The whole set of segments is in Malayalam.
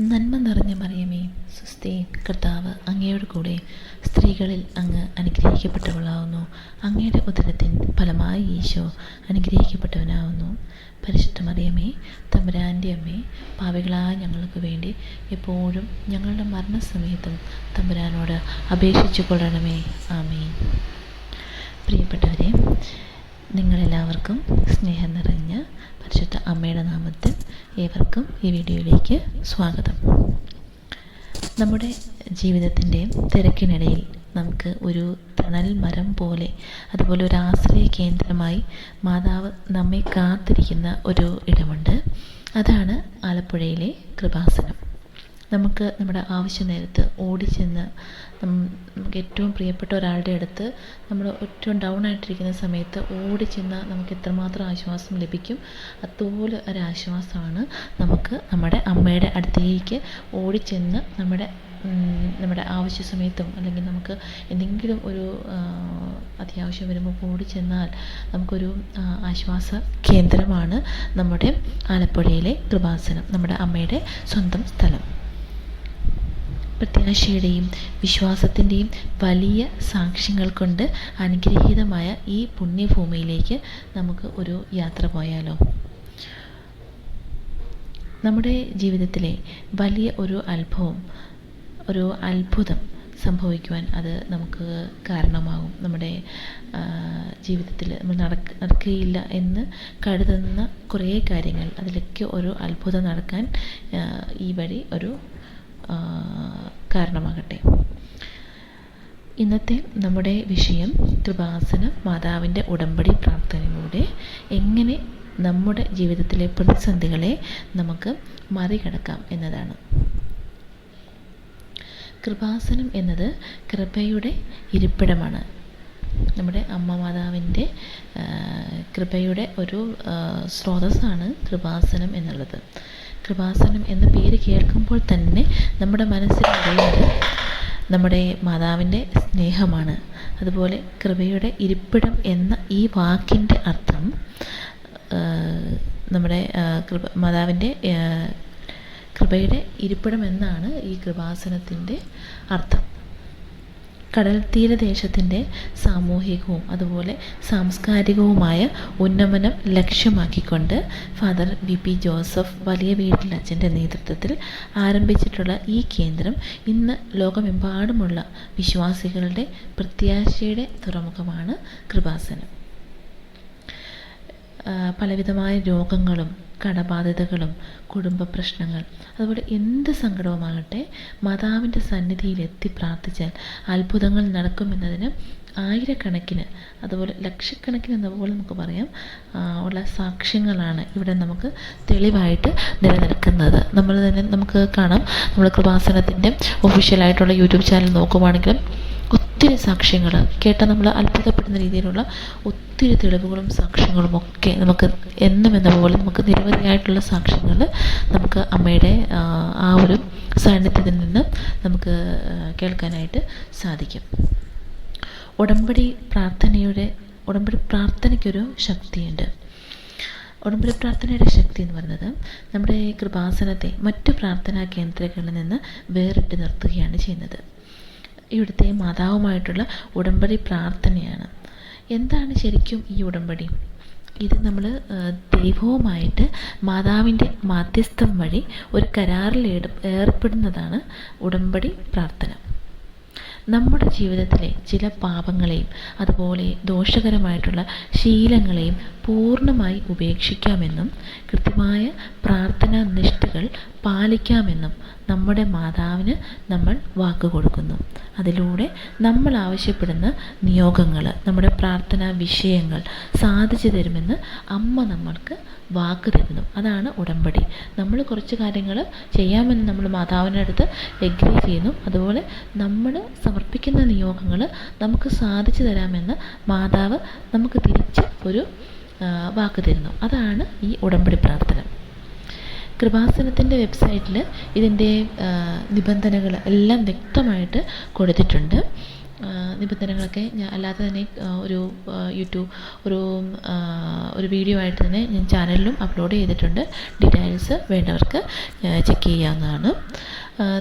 നന്മ നിറഞ്ഞ മറിയമേ സുസ്ഥേ കർത്താവ് അങ്ങയോട് കൂടെ സ്ത്രീകളിൽ അങ്ങ് അനുഗ്രഹിക്കപ്പെട്ടവളാവുന്നു. അങ്ങയുടെ ഉദരത്തിൻ ഫലമായി ഈശോ അനുഗ്രഹിക്കപ്പെട്ടവനാവുന്നു. പരിശുദ്ധ മറിയമേ തമ്പുരാന്റെ അമ്മേ പാവികളായ ഞങ്ങൾക്ക് വേണ്ടി എപ്പോഴും ഞങ്ങളുടെ മരണസമയത്തും തമ്പുരാനോട് അപേക്ഷിച്ചു കൊള്ളണമേ. ആമേ പ്രിയപ്പെട്ടവരെ നിങ്ങളെല്ലാവർക്കും സ്നേഹം നിറഞ്ഞ പരിശുദ്ധ അമ്മയുടെ നാമത്തിൽ ഏവർക്കും ഈ വീഡിയോയിലേക്ക് സ്വാഗതം. നമ്മുടെ ജീവിതത്തിന്റെ തിരക്കിനിടയിൽ നമുക്ക് ഒരു തണൽ മരം പോലെ അതുപോലെ ഒരു ആശ്രയ കേന്ദ്രമായി മാതാവ് നമ്മെ കാത്തിരിക്കുന്ന ഒരു ഇടമുണ്ട്. അതാണ് ആലപ്പുഴയിലെ കൃപാസനം. നമുക്ക് നമ്മുടെ ആവശ്യ നേരത്ത് ഓടിച്ചെന്ന് നമുക്ക് ഏറ്റവും പ്രിയപ്പെട്ട ഒരാളുടെ അടുത്ത് നമ്മൾ ഏറ്റവും ഡൗൺ ആയിട്ടിരിക്കുന്ന സമയത്ത് ഓടിച്ചെന്ന് നമുക്ക് എത്രമാത്രം ആശ്വാസം ലഭിക്കും? അതുപോലെ ഒരു ആശ്വാസമാണ് നമുക്ക് നമ്മുടെ അമ്മയുടെ അടുത്തേക്ക് ഓടിച്ചെന്ന് നമ്മുടെ നമ്മുടെ ആവശ്യ സമയത്തും അല്ലെങ്കിൽ നമുക്ക് എന്തെങ്കിലും ഒരു അത്യാവശ്യം വരുമ്പോൾ ഓടി ചെന്നാൽ നമുക്കൊരു ആശ്വാസ കേന്ദ്രമാണ് നമ്മുടെ ആലപ്പുഴയിലെ കൃപാസനം നമ്മുടെ അമ്മയുടെ സ്വന്തം സ്ഥലം. പ്രത്യാശയുടെയും വിശ്വാസത്തിന്റെയും വലിയ സാക്ഷ്യങ്ങൾ കൊണ്ട് അനുഗ്രഹീതമായ ഈ പുണ്യഭൂമിയിലേക്ക് നമുക്ക് ഒരു യാത്ര പോയാലോ? നമ്മുടെ ജീവിതത്തിലെ വലിയ ഒരു അത്ഭവം ഒരു അത്ഭുതം സംഭവിക്കുവാൻ അത് നമുക്ക് കാരണമാകും. നമ്മുടെ ജീവിതത്തിൽ നമ്മൾ നടക്ക നടക്കുകയില്ല എന്ന് കരുതുന്ന കുറേ കാര്യങ്ങൾ അതിലൊക്കെ ഒരു അത്ഭുതം നടക്കാൻ ഈ വഴി ഒരു കാരണമാകട്ടെ. ഇന്നത്തെ നമ്മുടെ വിഷയം കൃപാസന മാതാവിന്റെ ഉടമ്പടി പ്രാർത്ഥനയിലൂടെ എങ്ങനെ നമ്മുടെ ജീവിതത്തിലെ പ്രതിസന്ധികളെ നമുക്ക് മറികടക്കാം എന്നതാണ്. കൃപാസനം എന്നത് കൃപയുടെ ഇരിപ്പിടമാണ്. നമ്മുടെ അമ്മ മാതാവിന്റെ കൃപയുടെ ഒരു സ്രോതസ്സാണ് കൃപാസനം എന്നുള്ളത്. കൃപാസനം എന്ന പേര് കേൾക്കുമ്പോൾ തന്നെ നമ്മുടെ മനസ്സിൽ അറിയുന്നത് നമ്മുടെ മാതാവിന്റെ സ്നേഹമാണ്. അതുപോലെ കൃപയുടെ ഇരിപ്പിടം എന്ന ഈ വാക്കിന്റെ അർത്ഥം നമ്മുടെ കൃപ മാതാവിന്റെ കൃപയുടെ ഇരിപ്പിടം എന്നാണ് ഈ കൃപാസനത്തിന്റെ അർത്ഥം. കടൽ തീരദേശത്തിന്റെ സാമൂഹികവും അതുപോലെ സാംസ്കാരികവുമായ ഉന്നമനം ലക്ഷ്യമാക്കിക്കൊണ്ട് ഫാദർ വി പി ജോസഫ് വലിയ വീട്ടിലച്ഛന്റെ നേതൃത്വത്തിൽ ആരംഭിച്ചിട്ടുള്ള ഈ കേന്ദ്രം ഇന്ന് ലോകമെമ്പാടുമുള്ള വിശ്വാസികളുടെ പ്രത്യാശയുടെ തുറമുഖമാണ് കൃപാസനം. പലവിധമായ രോഗങ്ങളും കടബാധ്യതകളും കുടുംബ പ്രശ്നങ്ങൾ. അതുപോലെ എന്ത് സങ്കടവുമാകട്ടെ മാതാവിന്റെ സന്നിധിയിൽ എത്തി പ്രാർത്ഥിച്ചാൽ അത്ഭുതങ്ങൾ നടക്കുമെന്നതിന് ആയിരക്കണക്കിന് അതുപോലെ ലക്ഷക്കണക്കിന് എന്നപോലെ നമുക്ക് പറയാം ഉള്ള സാക്ഷ്യങ്ങളാണ് ഇവിടെ നമുക്ക് തെളിവായിട്ട് നിലനിൽക്കുന്നത്. നമ്മൾ തന്നെ നമുക്ക് കാണാം. നമ്മൾ കൃപാസനത്തിന്റെ ഒഫീഷ്യലായിട്ടുള്ള യൂട്യൂബ് ചാനൽ നോക്കുവാണെങ്കിലും ഒത്തിരി സാക്ഷ്യങ്ങൾ കേട്ടാൽ നമ്മൾ അത്ഭുതപ്പെടുന്ന രീതിയിലുള്ള ഒത്തിരി തെളിവുകളും സാക്ഷ്യങ്ങളും ഒക്കെ നമുക്ക് എന്നും എന്ന പോലെ നമുക്ക് നിരവധിയായിട്ടുള്ള സാക്ഷ്യങ്ങൾ നമുക്ക് അമ്മയുടെ ആ ഒരു സാന്നിധ്യത്തിൽ നിന്ന് നമുക്ക് കേൾക്കാനായിട്ട് സാധിക്കും. ഉടമ്പടി പ്രാർത്ഥനയുടെ ഉടമ്പടി പ്രാർത്ഥനയ്ക്കൊരു ശക്തിയുണ്ട്. ഉടമ്പടി പ്രാർത്ഥനയുടെ ശക്തി എന്ന് പറയുന്നത് നമ്മുടെ കൃപാസനത്തെ മറ്റു പ്രാർത്ഥനാ കേന്ദ്രങ്ങളിൽ നിന്ന് വേറിട്ട് നിർത്തുകയാണ് ചെയ്യുന്നത്. ഇവിടുത്തെ മാതാവുമായിട്ടുള്ള ഉടമ്പടി പ്രാർത്ഥനയാണ്. എന്താണ് ശരിക്കും ഈ ഉടമ്പടി? ഇത് നമ്മൾ ദൈവവുമായിട്ട് മാതാവിന്റെ മാധ്യസ്ഥം വഴി ഒരു കരാറിൽ ഏർപ്പെടുന്നതാണ് ഉടമ്പടി പ്രാർത്ഥന. നമ്മുടെ ജീവിതത്തിലെ ചില പാപങ്ങളെയും അതുപോലെ ദോഷകരമായിട്ടുള്ള ശീലങ്ങളെയും പൂർണമായി ഉപേക്ഷിക്കാമെന്നും കൃത്യമായ പ്രാർത്ഥനാ നിഷ്ഠകൾ പാലിക്കാമെന്നും നമ്മുടെ മാതാവിന് നമ്മൾ വാക്ക് കൊടുക്കുന്നു. അതിലൂടെ നമ്മൾ ആവശ്യപ്പെടുന്ന നിയോഗങ്ങൾ നമ്മുടെ പ്രാർത്ഥനാ വിഷയങ്ങൾ സാധിച്ചു തരുമെന്ന് അമ്മ നമ്മൾക്ക് വാക്ക് തരുന്നു. അതാണ് ഉടമ്പടി. നമ്മൾ കുറച്ച് കാര്യങ്ങൾ ചെയ്യാമെന്ന് നമ്മൾ മാതാവിനടുത്ത് എഗ്രി ചെയ്യുന്നു. അതുപോലെ നമ്മൾ സമർപ്പിക്കുന്ന നിയോഗങ്ങൾ നമുക്ക് സാധിച്ചു തരാമെന്ന് മാതാവ് നമുക്ക് തിരിച്ച് ഒരു വാക്ക് തരുന്നു. അതാണ് ഈ ഉടമ്പടി പ്രാർത്ഥന. കൃപാസനത്തിന്റെ വെബ്സൈറ്റിൽ ഇതിന്റെ നിബന്ധനകൾ എല്ലാം വ്യക്തമായിട്ട് കൊടുത്തിട്ടുണ്ട്. നിബന്ധനകളൊക്കെ ഞാൻ അല്ലാതെ തന്നെ ഒരു യൂട്യൂബ് ഒരു ഒരു വീഡിയോ ആയിട്ട് തന്നെ ഞാൻ ചാനലിലും അപ്ലോഡ് ചെയ്തിട്ടുണ്ട്. ഡീറ്റെയിൽസ് വേണ്ടവർക്ക് ചെക്ക് ചെയ്യാവുന്നതാണ്.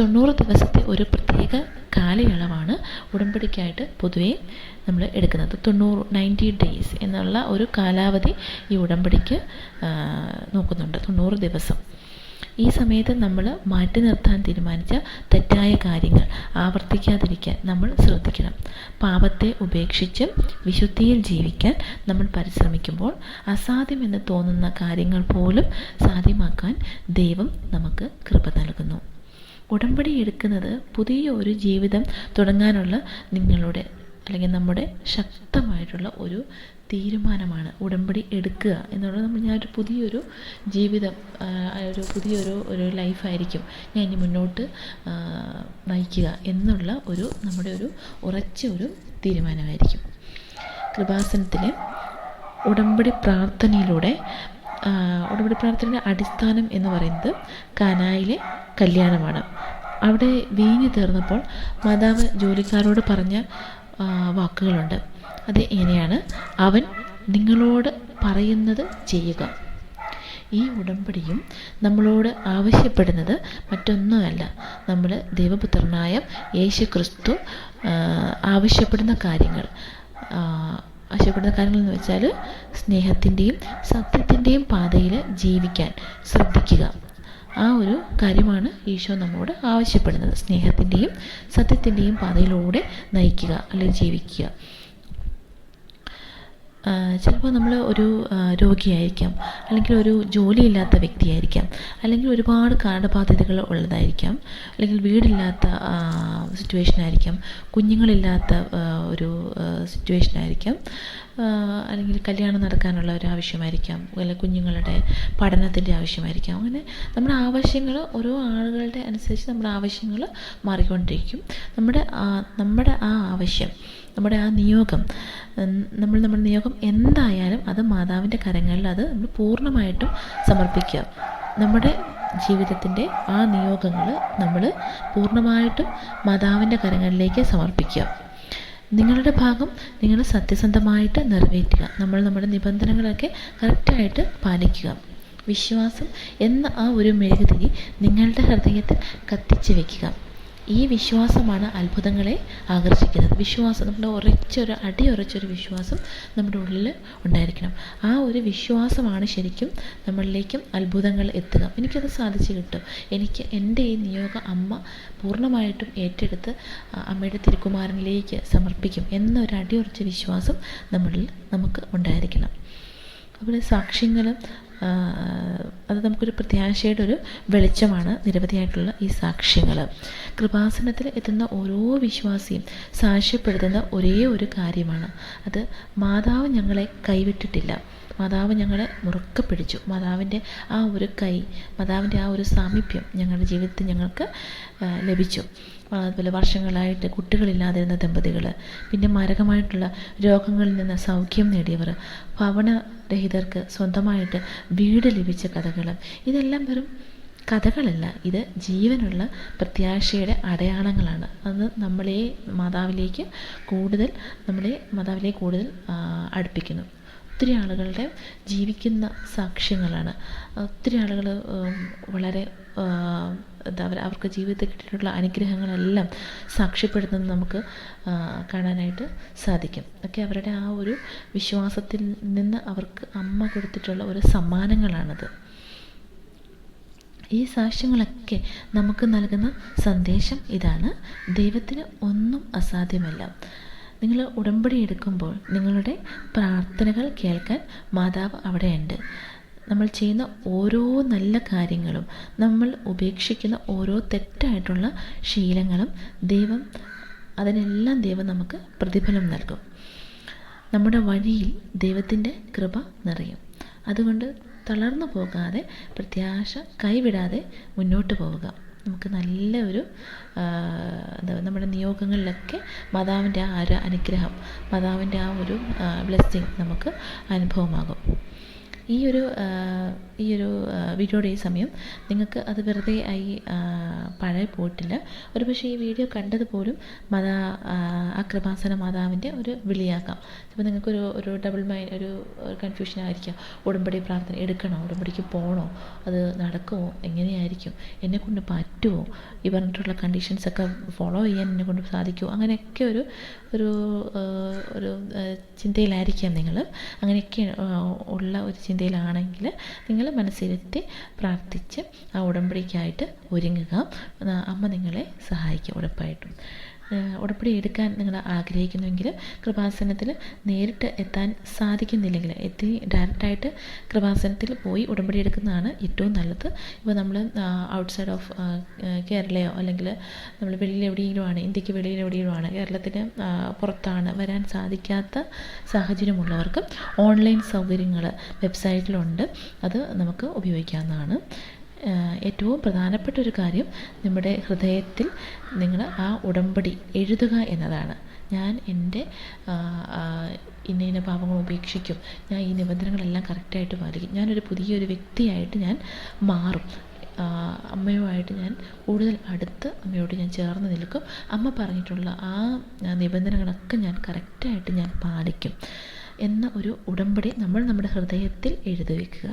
തൊണ്ണൂറ് ദിവസത്തെ ഒരു പ്രത്യേക കാലയളവാണ് ഉടമ്പടിക്കായിട്ട് പൊതുവേ നമ്മൾ എടുക്കുന്നത്. തൊണ്ണൂറ് നയന്റി ഡേയ്സ് എന്നുള്ള ഒരു കാലാവധി ഈ ഉടമ്പടിക്ക് നോക്കുന്നുണ്ട്. തൊണ്ണൂറ് ദിവസം. ഈ സമയത്ത് നമ്മൾ മാറ്റി നിർത്താൻ തീരുമാനിച്ച തെറ്റായ കാര്യങ്ങൾ ആവർത്തിക്കാതിരിക്കാൻ നമ്മൾ ശ്രദ്ധിക്കണം. പാപത്തെ ഉപേക്ഷിച്ച് വിശുദ്ധിയിൽ ജീവിക്കാൻ നമ്മൾ പരിശ്രമിക്കുമ്പോൾ അസാധ്യമെന്ന് തോന്നുന്ന കാര്യങ്ങൾ പോലും സാധ്യമാക്കാൻ ദൈവം നമുക്ക് കൃപ നൽകുന്നു. ഉടമ്പടി എടുക്കുന്നത് പുതിയ ഒരു ജീവിതം തുടങ്ങാനുള്ള നിങ്ങളുടെ അല്ലെങ്കിൽ നമ്മുടെ ശക്തമായിട്ടുള്ള ഒരു തീരുമാനമാണ് ഉടമ്പടി എടുക്കുക എന്നുള്ളത് നമ്മൾ ഞാനൊരു പുതിയൊരു ജീവിതം ഒരു പുതിയൊരു ഒരു ലൈഫായിരിക്കും ഞാൻ ഇനി മുന്നോട്ട് നയിക്കുക എന്നുള്ള ഒരു നമ്മുടെ ഒരു ഉറച്ച ഒരു തീരുമാനമായിരിക്കും. കൃപാസനത്തിലെ ഉടമ്പടി പ്രാർത്ഥനയിലൂടെ ഉടമ്പടി പ്രാർത്ഥനയുടെ അടിസ്ഥാനം എന്ന് പറയുന്നത് കനായിലെ കല്യാണമാണ്. അവിടെ വീഞ്ഞു തീർന്നപ്പോൾ മാതാവ് ജോലിക്കാരോട് പറഞ്ഞ വാക്കുകളുണ്ട്. അത് ഇങ്ങനെയാണ് അവൻ നിങ്ങളോട് പറയുന്നത് ചെയ്യുക. ഈ ഉടമ്പടിയും നമ്മളോട് ആവശ്യപ്പെടുന്നത് മറ്റൊന്നുമല്ല. നമ്മൾ ദൈവപുത്രനായ യേശു ക്രിസ്തു ആവശ്യപ്പെടുന്ന കാര്യങ്ങൾ ആവശ്യപ്പെടുന്ന കാര്യങ്ങൾ എന്ന് വെച്ചാൽ സ്നേഹത്തിന്റെയും സത്യത്തിന്റെയും പാതയിൽ ജീവിക്കാൻ ശ്രദ്ധിക്കുക. ആ ഒരു കാര്യമാണ് ഈശോ നമ്മോട് ആവശ്യപ്പെടുന്നത്. സ്നേഹത്തിന്റെയും സത്യത്തിന്റെയും പാതയിലൂടെ നയിക്കുക അല്ലെങ്കിൽ ജീവിക്കുക. ചിലപ്പോൾ നമ്മൾ ഒരു രോഗിയായിരിക്കാം അല്ലെങ്കിൽ ഒരു ജോലിയില്ലാത്ത വ്യക്തിയായിരിക്കാം അല്ലെങ്കിൽ ഒരുപാട് കടബാധ്യതകൾ ഉള്ളതായിരിക്കാം അല്ലെങ്കിൽ വീടില്ലാത്ത സിറ്റുവേഷൻ ആയിരിക്കാം കുഞ്ഞുങ്ങളില്ലാത്ത ഒരു സിറ്റുവേഷൻ ആയിരിക്കാം. അല്ലെങ്കിൽ കല്യാണം നടക്കാനുള്ള ഒരു ആവശ്യമായിരിക്കാം. അല്ലെങ്കിൽ കുഞ്ഞുങ്ങളുടെ പഠനത്തിന്റെ ആവശ്യമായിരിക്കാം. അങ്ങനെ നമ്മുടെ ആവശ്യങ്ങൾ ഓരോ ആളുകളുടെ അനുസരിച്ച് നമ്മുടെ ആവശ്യങ്ങൾ മാറിക്കൊണ്ടിരിക്കും. നമ്മുടെ നമ്മുടെ ആ ആവശ്യം നമ്മുടെ ആ നിയോഗം നമ്മൾ നമ്മുടെ നിയോഗം എന്തായാലും അത് മാതാവിന്റെ കരങ്ങളിൽ അത് നമ്മൾ പൂർണമായിട്ടും സമർപ്പിക്കുക. നമ്മുടെ ജീവിതത്തിന്റെ ആ നിയോഗങ്ങൾ നമ്മൾ പൂർണമായിട്ടും മാതാവിന്റെ കരങ്ങളിലേക്ക് സമർപ്പിക്കുക. നിങ്ങളുടെ ഭാഗം നിങ്ങൾ സത്യസന്ധമായിട്ട് നിറവേറ്റുക. നമ്മൾ നമ്മുടെ നിബന്ധനകളൊക്കെ കറക്റ്റായിട്ട് പാലിക്കുക. വിശ്വാസം എന്ന ആ ഒരു മെഴുകുതിരി നിങ്ങളുടെ ഹൃദയത്തിൽ കത്തിച്ച് വയ്ക്കുക ഈ വിശ്വാസമാണ് അത്ഭുതങ്ങളെ ആകർഷിക്കുന്നത്. വിശ്വാസം നമ്മുടെ ഉറച്ചൊരു അടിയുറച്ചൊരു വിശ്വാസം നമ്മുടെ ഉള്ളിൽ ഉണ്ടായിരിക്കണം. ആ ഒരു വിശ്വാസമാണ് ശരിക്കും നമ്മളിലേക്കും അത്ഭുതങ്ങൾ എത്തുക. എനിക്കത് സാധിച്ചു കിട്ടും. എനിക്ക് എന്റെ ഈ നിയോഗ അമ്മ പൂർണമായിട്ടും ഏറ്റെടുത്ത് അമ്മയുടെ തിരുക്കുമാരനിലേക്ക് സമർപ്പിക്കും എന്നൊരു അടിയുറച്ച വിശ്വാസം നമ്മളിൽ നമുക്ക് ഉണ്ടായിരിക്കണം. അതുപോലെ സാക്ഷ്യങ്ങളും അത് നമുക്കൊരു പ്രത്യാശയുടെ ഒരു വെളിച്ചമാണ് നിരവധിയായിട്ടുള്ള ഈ സാക്ഷ്യങ്ങൾ. കൃപാസനത്തിൽ എത്തുന്ന ഓരോ വിശ്വാസിയും സാക്ഷ്യപ്പെടുത്തുന്ന ഒരേ ഒരു കാര്യമാണ്. അത് മാതാവ് ഞങ്ങളെ കൈവിട്ടിട്ടില്ല. മാതാവ് ഞങ്ങളെ മുറുക്കെ പിടിച്ചു. മാതാവിന്റെ ആ ഒരു കൈ മാതാവിന്റെ ആ ഒരു സാമീപ്യം ഞങ്ങളുടെ ജീവിതത്തിൽ ഞങ്ങൾക്ക് ലഭിച്ചു. അതുപോലെ വർഷങ്ങളായിട്ട് കുട്ടികളില്ലാതിരുന്ന ദമ്പതികൾ പിന്നെ മാരകമായിട്ടുള്ള രോഗങ്ങളിൽ നിന്ന് സൗഖ്യം നേടിയവർ ഭവനരഹിതർക്ക് സ്വന്തമായിട്ട് വീട് ലഭിച്ച കഥകൾ ഇതെല്ലാം വെറും കഥകളല്ല. ഇത് ജീവനുള്ള പ്രത്യാശയുടെ അടയാളങ്ങളാണ്. അത് നമ്മളെ മാതാവിലേക്ക് കൂടുതൽ നമ്മളെ മാതാവിലേക്ക് കൂടുതൽ അടുപ്പിക്കുന്നു. ഒത്തിരി ആളുകളുടെ ജീവിക്കുന്ന സാക്ഷ്യങ്ങളാണ്. ഒത്തിരി ആളുകൾ വളരെ എന്താ പറയുക അവർക്ക് ജീവിതത്തിൽ കിട്ടിയിട്ടുള്ള അനുഗ്രഹങ്ങളെല്ലാം സാക്ഷ്യപ്പെടുത്തുന്നത് നമുക്ക് കാണാനായിട്ട് സാധിക്കും. ഒക്കെ അവരുടെ ആ ഒരു വിശ്വാസത്തിൽ നിന്ന് അവർക്ക് അമ്മ കൊടുത്തിട്ടുള്ള ഒരു സമ്മാനങ്ങളാണത്. ഈ സാക്ഷ്യങ്ങളൊക്കെ നമുക്ക് നൽകുന്ന സന്ദേശം ഇതാണ്. ദൈവത്തിന് ഒന്നും അസാധ്യമല്ല. നിങ്ങൾ ഉടമ്പടി എടുക്കുമ്പോൾ നിങ്ങളുടെ പ്രാർത്ഥനകൾ കേൾക്കാൻ മാതാവ് അവിടെയുണ്ട്. നമ്മൾ ചെയ്യുന്ന ഓരോ നല്ല കാര്യങ്ങളും നമ്മൾ ഉപേക്ഷിക്കുന്ന ഓരോ തെറ്റായിട്ടുള്ള ശീലങ്ങളും ദൈവം അതിനെല്ലാം ദൈവം നമുക്ക് പ്രതിഫലം നൽകും. നമ്മുടെ വഴിയിൽ ദൈവത്തിന്റെ കൃപ നിറയും. അതുകൊണ്ട് തളർന്നു പോകാതെ പ്രത്യാശ കൈവിടാതെ മുന്നോട്ട് പോവുക. നമുക്ക് നല്ല ഒരു എന്താ നമ്മുടെ നിയോഗങ്ങളിലൊക്കെ മാതാവിന്റെ ആ ഒരു അനുഗ്രഹം മാതാവിന്റെ ആ ഒരു ബ്ലെസ്സിങ് നമുക്ക് അനുഭവമാകും. ഈ ഒരു ഈ ഒരു വീഡിയോയുടെ ഈ സമയം നിങ്ങൾക്ക് അത് വെറുതെ ആയി പഴയ പോയിട്ടില്ല. ഒരു പക്ഷേ ഈ വീഡിയോ കണ്ടത് പോലും മാതാ ആ കൃപാസന മാതാവിന്റെ ഒരു വിളിയാക്കാം ചിലപ്പോൾ നിങ്ങൾക്കൊരു ഒരു ഡബിൾ മൈൻഡ് ഒരു കൺഫ്യൂഷൻ ആയിരിക്കാം. ഉടമ്പടി പ്രാർത്ഥന എടുക്കണോ? ഉടമ്പടിക്ക് പോകണോ? അത് നടക്കുമോ? എങ്ങനെയായിരിക്കും? എന്നെക്കൊണ്ട് പറ്റുമോ? ഈ പറഞ്ഞിട്ടുള്ള കണ്ടീഷൻസൊക്കെ ഫോളോ ചെയ്യാൻ എന്നെക്കൊണ്ട് സാധിക്കുമോ? അങ്ങനെയൊക്കെ ഒരു ഒരു ഒരു ചിന്തയിലായിരിക്കാം നിങ്ങൾ. അങ്ങനെയൊക്കെ ഉള്ള ഒരു ചിന്തയിലാണെങ്കിൽ നിങ്ങൾ മനസ്സിരുത്തി പ്രാർത്ഥിച്ച് ആ ഉടമ്പടിക്കായിട്ട് ഒരുങ്ങുക. അമ്മ നിങ്ങളെ സഹായിക്കും ഉറപ്പായിട്ടും. ഉടമ്പടി എടുക്കാൻ നിങ്ങൾ ആഗ്രഹിക്കുന്നുവെങ്കിൽ കൃപാസനത്തിൽ നേരിട്ട് എത്താൻ സാധിക്കുന്നില്ലെങ്കിൽ എത്തി ഡയറക്റ്റായിട്ട് കൃപാസനത്തിൽ പോയി ഉടമ്പടി എടുക്കുന്നതാണ് ഏറ്റവും നല്ലത്. ഇപ്പോൾ നമ്മൾ ഔട്ട്സൈഡ് ഓഫ് കേരളയോ അല്ലെങ്കിൽ നമ്മൾ വെളിയിൽ എവിടെയെങ്കിലും ആണ് ഇന്ത്യയ്ക്ക് വെളിയിൽ എവിടെയെങ്കിലും ആണ് കേരളത്തിന് പുറത്താണ് വരാൻ സാധിക്കാത്ത സാഹചര്യമുള്ളവർക്ക് ഓൺലൈൻ സൗകര്യങ്ങൾ വെബ്സൈറ്റിലുണ്ട്. അത് നമുക്ക് ഉപയോഗിക്കാവുന്നതാണ്. ഏറ്റവും പ്രധാനപ്പെട്ട ഒരു കാര്യം നമ്മുടെ ഹൃദയത്തിൽ നിങ്ങൾ ആ ഉടമ്പടി എഴുതുക എന്നതാണ്. ഞാൻ എന്റെ ഇന്ന ഇന്ന പാപങ്ങൾ ഉപേക്ഷിക്കും. ഞാൻ ഈ നിബന്ധനകളെല്ലാം കറക്റ്റായിട്ട് പാലിക്കും. ഞാനൊരു പുതിയൊരു വ്യക്തിയായിട്ട് ഞാൻ മാറും. അമ്മയുമായിട്ട് ഞാൻ കൂടുതൽ അടുത്ത് അമ്മയോട് ഞാൻ ചേർന്ന് നിൽക്കും. അമ്മ പറഞ്ഞിട്ടുള്ള ആ നിബന്ധനകളൊക്കെ ഞാൻ കറക്റ്റായിട്ട് ഞാൻ പാലിക്കും. എന്ന ഒരു ഉടമ്പടി നമ്മൾ നമ്മുടെ ഹൃദയത്തിൽ എഴുതി വയ്ക്കുക.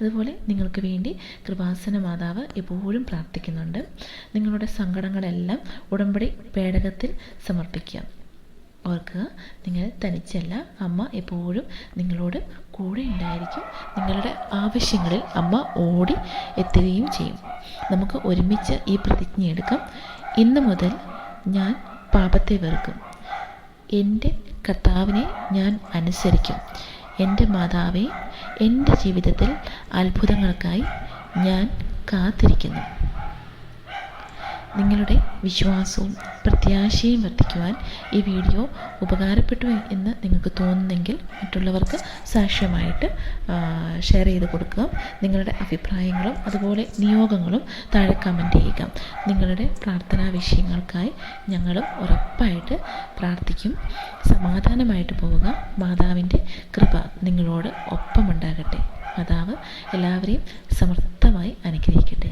അതുപോലെ നിങ്ങൾക്ക് വേണ്ടി കൃപാസന മാതാവ് എപ്പോഴും പ്രാർത്ഥിക്കുന്നുണ്ട്. നിങ്ങളുടെ സങ്കടങ്ങളെല്ലാം ഉടമ്പടി പേടകത്തിൽ സമർപ്പിക്കുക ഓർക്കുക നിങ്ങൾ തനിച്ചല്ല അമ്മ എപ്പോഴും നിങ്ങളോട് കൂടെ ഉണ്ടായിരിക്കും. നിങ്ങളുടെ ആവശ്യങ്ങളിൽ അമ്മ ഓടി എത്തുകയും ചെയ്യും. നമുക്ക് ഒരുമിച്ച് ഈ പ്രതിജ്ഞ എടുക്കാം. ഇന്ന് മുതൽ ഞാൻ പാപത്തെ വെറുക്കും. എന്റെ കർത്താവിനെ ഞാൻ അനുസരിക്കും. എന്റെ മാതാവേ എന്റെ ജീവിതത്തിൽ അത്ഭുതങ്ങൾക്കായി ഞാൻ കാത്തിരിക്കുന്നു. നിങ്ങളുടെ വിശ്വാസവും പ്രത്യാശയും വർദ്ധിക്കുവാൻ ഈ വീഡിയോ ഉപകാരപ്പെട്ടു എന്ന് നിങ്ങൾക്ക് തോന്നുന്നെങ്കിൽ മറ്റുള്ളവർക്ക് സാക്ഷ്യമായിട്ട് ഷെയർ ചെയ്ത് കൊടുക്കുക. നിങ്ങളുടെ അഭിപ്രായങ്ങളും അതുപോലെ നിയോഗങ്ങളും താഴെ കമന്റ് ചെയ്യുക. നിങ്ങളുടെ പ്രാർത്ഥനാ വിഷയങ്ങൾക്കായി ഞങ്ങളും ഉറപ്പായിട്ട് പ്രാർത്ഥിക്കും. സമാധാനമായിട്ട് പോവുക. മാതാവിന്റെ കൃപ നിങ്ങളോട് ഒപ്പമുണ്ടാകട്ടെ. മാതാവ് എല്ലാവരെയും സമർത്ഥമായി അനുഗ്രഹിക്കട്ടെ.